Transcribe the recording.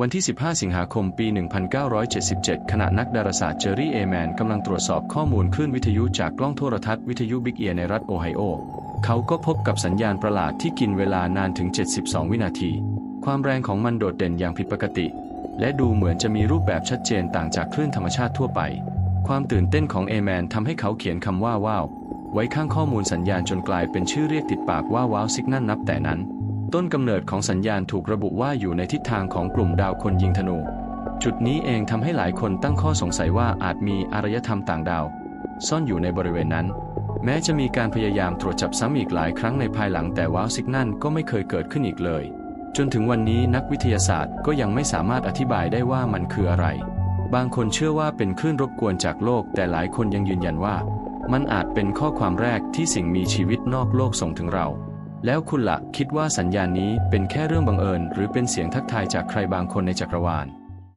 วันที่ 15 สิงหาคม ปี 1977 ขณะนักดาราศาสตร์เจอรี่ เอแมนกำลังตรวจสอบข้อมูลคลื่นวิทยุจากกล้องโทรทัศน์วิทยุบิ๊กเอียในรัฐโอไฮโอ เขาก็พบกับสัญญาณประหลาดที่กินเวลานานถึง 72 วินาที ความแรงของมันโดดเด่นอย่างผิดปกติ และดูเหมือนจะมีรูปแบบชัดเจนต่างจากคลื่นธรรมชาติทั่วไป ความตื่นเต้นของเอแมนทำให้เขาเขียนคำว่าว้าวไว้ข้างข้อมูลสัญญาณจนกลายเป็นชื่อเรียกติดปากว่าว้าวซิกนั่นนับแต่นั้น ต้นกำเนิดของสัญญาณถูกระบุว่าอยู่ในทิศทางของกลุ่มดาวคนยิงธนู จุดนี้เองทำให้หลายคนตั้งข้อสงสัยว่าอาจมีอารยธรรมต่างดาว ซ่อนอยู่ในบริเวณนั้น แม้จะมีการพยายามตรวจจับซ้ำอีกหลายครั้งในภายหลังแต่ว้าวซิกนั่นก็ไม่เคยเกิดขึ้นอีกเลย จนถึงวันนี้นักวิทยาศาสตร์ก็ยังไม่สามารถอธิบายได้ว่ามันคืออะไร บางคนเชื่อว่าเป็นคลื่นรบกวนจากโลก แต่หลายคนยังยืนยันว่า มันอาจเป็นข้อความแรกที่สิ่งมีชีวิตนอกโลกส่งถึงเรา แล้วคุณละ่ะคิดว่าสัญญาณนี้เป็นแค่เรื่องบังเอิญ หรือเป็นเสียงทักทายจากใครบางคนในจักรวาล